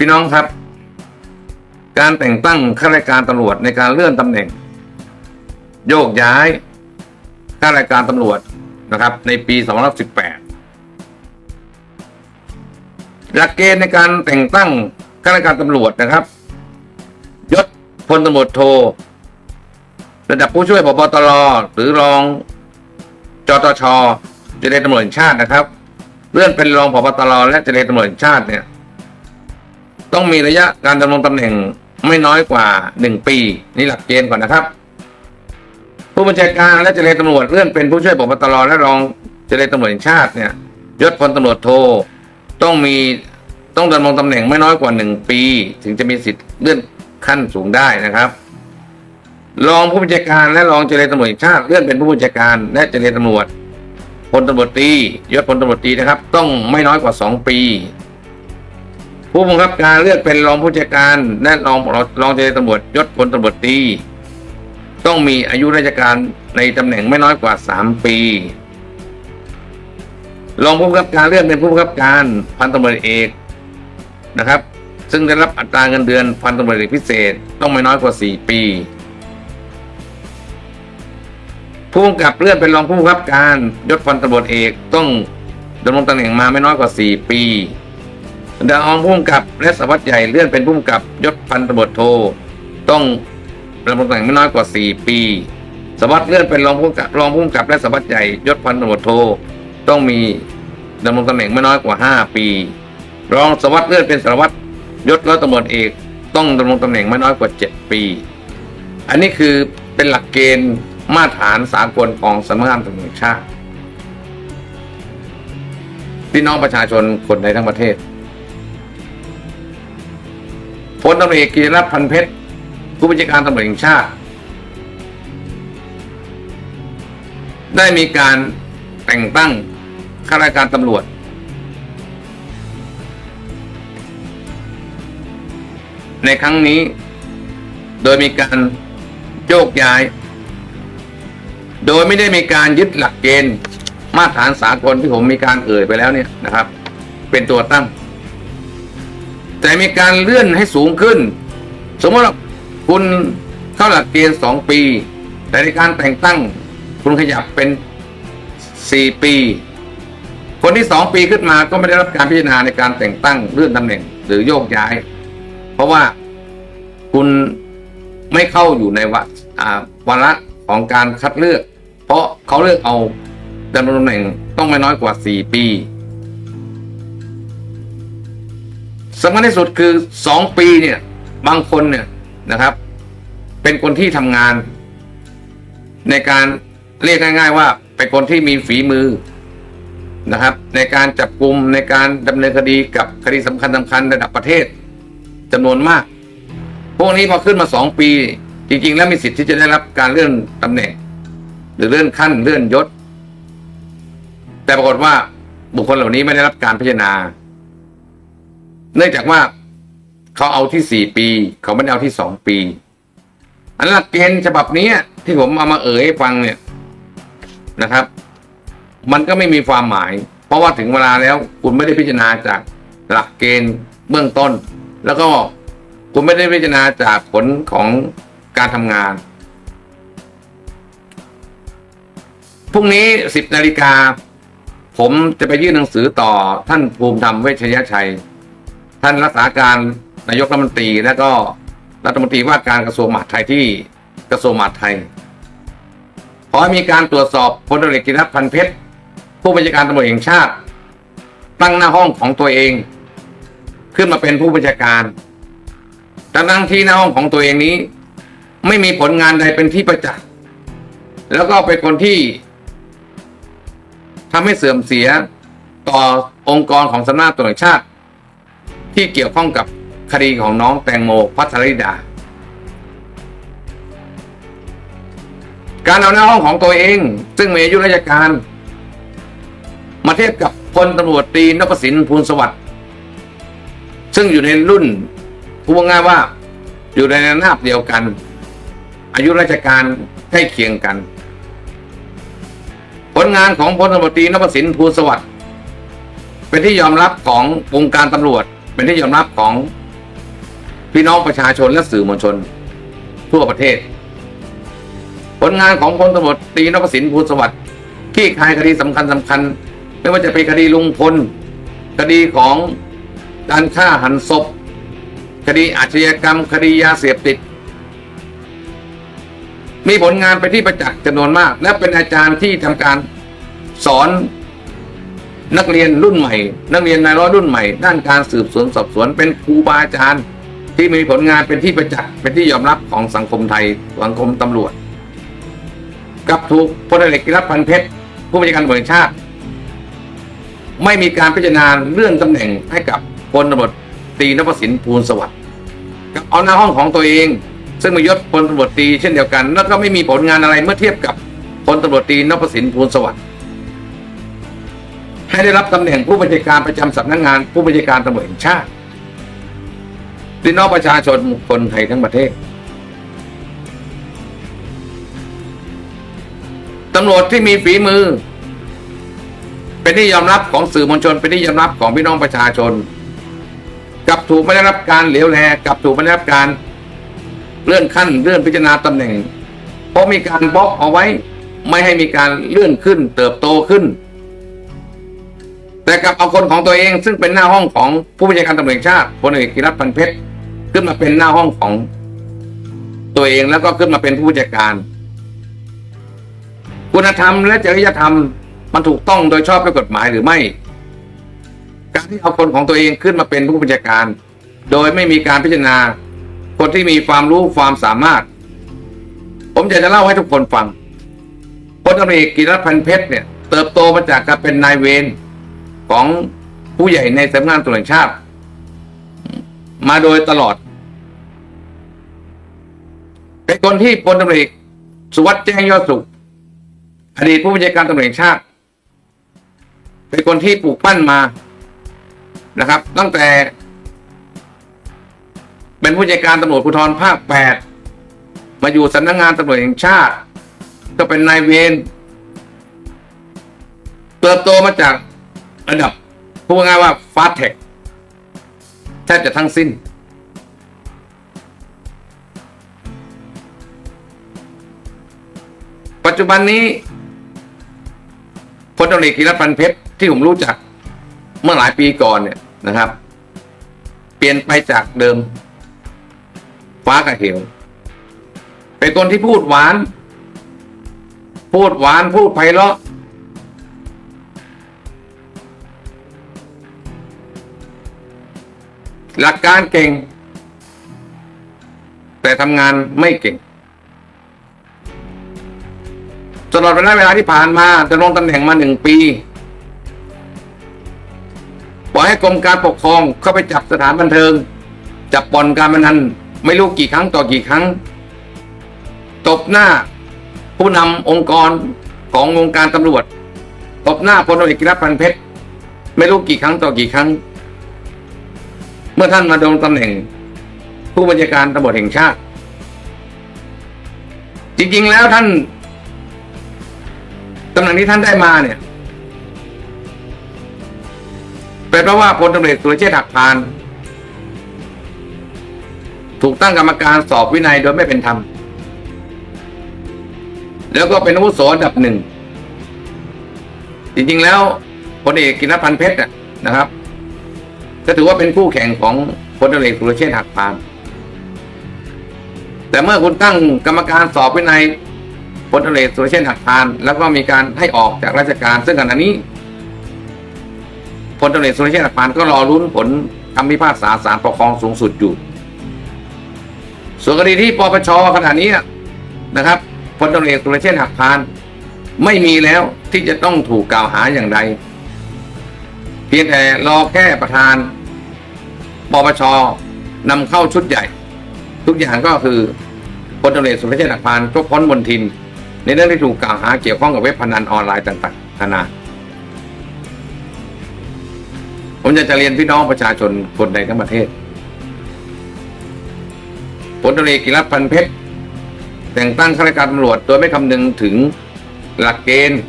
พี่น้องครับ การแต่งตั้งข้าราชการตำรวจในการเลื่อนตำแหน่ง โยกย้ายข้าราชการตำรวจนะครับ ในปี2518 หลักเกณฑ์ในการแต่งตั้งข้าราชการตำรวจนะครับ ยศพลตำรวจโท ระดับผู้ช่วยพบตรหรือรองจตชเจรตำรวจชาตินะครับ เลื่อนเป็นรองพบตรและเจรตำรวจชาติเนี่ย ต้องมีระยะการดำรงตำแหน่งไม่น้อยกว่าหนึ่งปีนี่หลักเกณฑ์ก่อนนะครับ ผู้บัญชาการและเจรตำรวจเลื่อนเป็นผู้ช่วยพบตรและรองเจรตำรวจแห่งชาติเนี่ยยศพลตำรวจโทต้องมีต้องดำรงตำแหน่งไม่น้อยกว่าหนึ่งปี ถึงจะมีสิทธิ์เลื่อนขั้นสูงได้นะครับรองผู้บัญชาการและรองเจรตำรวจแห่งชาติเลื่อนเป็นผู้บัญชาการและเจรตำรวจพลตำรวจตรียศพลตำรวจตรีนะครับ ต้องไม่น้อยกว่าสองปี ผู้บังคับการเลือกเป็นรองผู้บัญชาการและรองรองเจรตำรวจยศพลตำรวจตีต้องมีอายุราชการในตำแหน่งไม่น้อยกว่าสามปี รองผู้บังคับการเลือนเป็นผู้บังคับการพันตำรวจเอกนะครับ ซึ่งได้รับอัตราเงินเดือนพันตำรวจเอกพิเศษต้องไม่น้อยกว่าสี่ปี ผู้กำกับเลื่อนเป็นรองผู้บังคับการยศพันตำรวจเอกต้องดำรงตำแหน่งมาไม่น้อยกว่าสี่ปี ดาองผู้กำกับและสวัสดิ์ใหญ่เลื่อนเป็นผู้กำกับยศพันตำรวจโท ต้องดำรงตำแหน่งไม่น้อยกว่าสี่ปี สวัสดิ์เลื่อนเป็นรองผู้กำกับรองผู้กำกับและสวัสดิ์ใหญ่ยศพันตำรวจโท ต้องมีดำรงตำแหน่งไม่น้อยกว่าห้าปี รองสวัสดิ์เลื่อนเป็นสารวัตรยศร้อยตำรวจเอกต้องดำรงตำแหน่งไม่น้อยกว่าเจ็ดปี อันนี้คือเป็นหลักเกณฑ์มาตรฐานสากลของสำนักงานตำรวจชาติพี่น้องประชาชนคนไทยทั้งประเทศ พลตำรวจเอกกิติรัตน์พันเพชรผู้บัญชาการตำรวจแห่งชาติ ได้มีการแต่งตั้งข้าราชการตำรวจ ในครั้งนี้ โดยมีการโยกย้าย โดยไม่ได้มีการยึดหลักเกณฑ์มาตรฐานสากลที่ผมมีการเอ่ยไปแล้วเนี่ยนะครับ เป็นตัวตั้ง แต่มีการเลื่อนให้สูงขึ้น สมมติว่าคุณเข้าหลักเกณฑ์สองปี แต่ในการแต่งตั้งคุณขยับเป็นสี่ปี คนที่สองปีขึ้นมาก็ไม่ได้รับการพิจารณาในการแต่งตั้งเลื่อนตำแหน่งหรือโยกย้าย เพราะว่าคุณไม่เข้าอยู่ในวาวระของการคัดเลือก เพราะเขาเลือกเอาดำรงตำแหน่งต้องไม่น้อยกว่าสี่ปี สำคัญที่สุดคือสองปีเนี่ยบางคนเนี่ยนะครับ เป็นคนที่ทำงาน ในการเรียกง่าย ๆ ว่าเป็นคนที่มีฝีมือนะครับ ในการจับกลุ่มในการดำเนินคดีกับคดีสำคัญสำคัญระดับประเทศจำนวนมาก พวกนี้พอขึ้นมาสองปี จริง ๆ แล้วมีสิทธิ์ที่จะได้รับการเลื่อนตำแหน่ง หรือเลื่อนขั้นเลื่อนยศ แต่ปรากฏว่าบุคคลเหล่านี้ไม่ได้รับการพิจารณา เนื่องจากว่าเขาเอาที่สี่ปี เขาไม่ได้เอาที่สองปี อันหลักเกณฑ์ฉบับนี้ที่ผมเอามาเอ่ยให้ฟังเนี่ยนะครับ มันก็ไม่มีความหมาย เพราะว่าถึงเวลาแล้ว คุณไม่ได้พิจารณาจากหลักเกณฑ์เบื้องต้น แล้วก็คุณไม่ได้พิจารณาจากผลของการทำงานพรุ่งนี้สิบนาฬิกา ผมจะไปยื่นหนังสือต่อท่านภูมิธรรมเวชยชัย ท่านรักษาการนายกรัฐมนตรีและก็รัฐมนตรีว่าการกระทรวงมหาดไทยที่กระทรวงมหาดไทยขอให้มีการตรวจสอบพลตำรวจเอกกิรัตพันเพชรผู้บัญชาการตำรวจแห่งชาติ ตั้งหน้าห้องของตัวเอง ขึ้นมาเป็นผู้บัญชาการแต่นั่งที่หน้าห้องของตัวเองนี้ ไม่มีผลงานใดเป็นที่ประจักษ์แล้วก็เป็นคนที่ทำให้เสื่อมเสียต่อองค์กรของสำนักตำรวจแห่งชาติ ที่เกี่ยวข้องกับคดีของน้องแตงโมพัทริดา การเอาหน้าห้องของตัวเอง ซึ่งมีอายุราชการ มาเทียบกับพลตำรวจตรีนพสินพูลสวัสดิ์ซึ่งอยู่ในรุ่นพูดง่ายว่าอยู่ในระนาบเดียวกัน อายุราชการใกล้เคียงกัน ผลงานของพลตำรวจตรีนพสินพูลสวัสดิ์เป็นที่ยอมรับของวงการตำรวจ เป็นที่ยอมรับของพี่น้องประชาชนและสื่อมวลชน ทั่วประเทศ ผลงานของพลตำรวจตีนพสินภูสวัสดิ์ที่คลายคดีสำคัญสำคัญ ไม่ว่าจะเป็นคดีลุงพลคดีของการฆ่าหันศพ คดีอาชญากรรม คดียาเสพติด มีผลงานไปที่ประจักษ์จำนวนมาก และเป็นอาจารย์ที่ทำการสอน นักเรียนรุ่นใหม่ นักเรียนนายร้อยรุ่นใหม่ ด้านการสืบสวนสอบสวนเป็นครูบาอาจารย์ ที่มีผลงานเป็นที่ประจักษ์เป็นที่ยอมรับของสังคมไทยสังคมตำรวจ กับถูกพลเอกกิรัตน์พันเพชรผู้บัญชาการตำรวจชาติ ไม่มีการพิจารณาเลื่อนตำแหน่งให้กับพลตำรวจตีนพสินภูลสวัสดิ์กับเอาหน้าห้องของตัวเอง ซึ่งมียศพลตำรวจตีเช่นเดียวกัน แล้วก็ไม่มีผลงานอะไรเมื่อเทียบกับพลตำรวจตีนพสินภูลสวัสดิ์ ให้ได้รับตำแหน่งผู้บัญชาการประจำสำนักงาน ผู้บัญชาการตำรวจแห่งชาติพี่น้องประชาชนคนไทยทั้งประเทศตำรวจที่มีฝีมือ เป็นที่ยอมรับของสื่อมวลชน เป็นที่ยอมรับของพี่น้องประชาชนกับถูกไม่ได้รับการเหลียวแลกับถูกไม่ได้รับการเลื่อนขั้นเลื่อนพิจารณาตำแหน่ง เพราะมีการบล็อกเอาไว้ ไม่ให้มีการเลื่อนขึ้น เติบโตขึ้น แต่กลับเอาคนของตัวเอง ซึ่งเป็นหน้าห้องของผู้บัญชาการตำรวจแห่งชาติพลเอกกิรัตพันเพชรขึ้นมาเป็นหน้าห้องของตัวเองแล้วก็ขึ้นมาเป็นผู้บัญชาการ คุณธรรมและจริยธรรมมันถูกต้องโดยชอบด้วยกฎหมายหรือไม่ การที่เอาคนของตัวเองขึ้นมาเป็นผู้บัญชาการ โดยไม่มีการพิจารณา คนที่มีความรู้ความสามารถ ผมอยากจะเล่าให้ทุกคนฟังพลตำรวจเอกกิรัตพันเพชรเนี่ย เติบโตมาจากการเป็นนายเวร ของผู้ใหญ่ในสำนักงานตำรวจแห่งชาติ มาโดยตลอด เป็นคนที่พลตำรวจสุวัสด์แจ้งยอดสุข อดีตผู้บัญชาการตำรวจแห่งชาติ เป็นคนที่ปลูกปั้นมานะครับ ตั้งแต่ เป็นผู้บัญชาการตำรวจภูธรภาคแปดมาอยู่สำนักงานตำรวจแห่งชาติ ก็เป็นนายเวรเติบโตมาจาก ระดับพูดง่ายว่าฟาสเทคแทบจะทั้งสิ้น ปัจจุบันนี้พลตำรวจเอกกิรัตน์พันเพชรที่ผมรู้จักเมื่อหลายปีก่อนเนี่ยนะครับ เปลี่ยนไปจากเดิม ฟ้ากับเหวเป็นคนที่พูดหวาน พูดหวานพูดไพเราะ หลักการเก่ง แต่ทำงานไม่เก่งตลอดระยะเวลาที่ผ่านมาดำรงตำแหน่งมาหนึ่งปีปล่อยให้กรมการปกครองเข้าไปจับสถานบันเทิง จับบ่อนการพนันไม่รู้กี่ครั้งต่อกี่ครั้ง ตบหน้าผู้นำองค์กรของวงค์การตำรวจ ตบหน้าพลตำรวจเอกกิรัตน์พันเพชรไม่รู้กี่ครั้งต่อกี่ครั้ง เมื่อท่านมาดงตำแหน่ง ผู้บัญชาการตำรวจแห่งชาติ จริง ๆ แล้วท่านตำแหน่งที่ท่านได้มาเนี่ยเป็นเพราะว่าพลตำรวจเอกสุรเชษฐ์หักพาน ถูกตั้งกรรมการสอบวินัยโดยไม่เป็นธรรม แล้วก็เป็นอาวุโสอันดับหนึ่ง จริง ๆ แล้วพลเอกกินพันเพชรนะครับ ก็ถือว่าเป็นคู่แข่งของพลตำรวจเอกสุรเชษฐ์หักพาน แต่เมื่อคุณตั้งกรรมการสอบวินัยพลตำรวจเอกสุรเชษฐ์หักพาน แล้วก็มีการให้ออกจากราชการ ซึ่งขณะนี้พลตำรวจเอกสุรเชษฐ์หักพานก็รอลุ้นผลคำพิพากษาศาลปกครองสูงสุดอยู่ ส่วนคดีที่ปปชขณะนี้นะครับพลตำรวจเอกสุรเชษฐ์หักพาน ไม่มีแล้วที่จะต้องถูกกล่าวหาอย่างใดเพียงแต่รอแค่ประธาน ปปชนำเข้าชุดใหญ่ ทุกอย่างก็คือพลตำรวจเอกสุรเชษฐ์หักพานก็พ้นบนทิน ในเรื่องที่ถูกกล่าวหาเกี่ยวข้องกับเว็บพนันออนไลน์ต่างๆนานาผมอยากจะเรียนพี่น้องประชาชนคนใดทั้งประเทศพลตำรวจเอกกิรัตพันเพชรแต่งตั้งข้าราชการตำรวจโดยไม่คำนึงถึงหลักเกณฑ์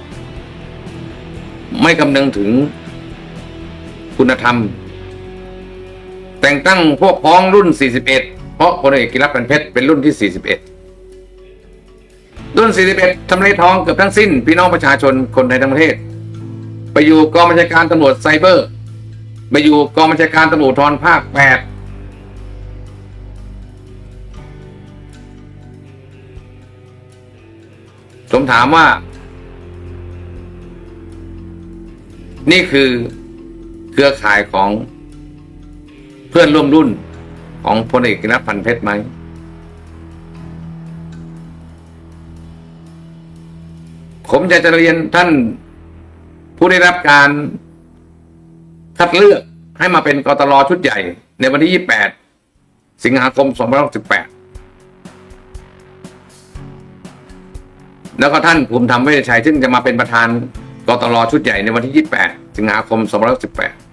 ไม่คำนึงถึงคุณธรรม แต่งตั้งพวกพ้องรุ่น 41 เพราะพลเอกกิรติพันเพชรเป็นรุ่นที่ 41 รุ่น 41ทำเลทองเกือบทั้งสิ้น พี่น้องประชาชนคนไทยทั้งประเทศ ไปอยู่กองบัญชาการตำรวจไซเบอร์ ไปอยู่กองบัญชาการตำรวจทรภาค 8ผมถามว่า นี่คือเครือข่ายของ เพื่อนร่วมรุ่นของพลเอกกิรติพันเพชรไหม ผมจะจะเรียนท่านผู้ได้รับการคัดเลือกให้มาเป็นกตลชุดใหญ่ ในวันที่ 28 สิงหาคม 2568 แล้วก็ท่านภูมิธรรมเวชชัยซึ่งจะมาเป็นประธานกตลชุดใหญ่ในวันที่ 28 สิงหาคม 2568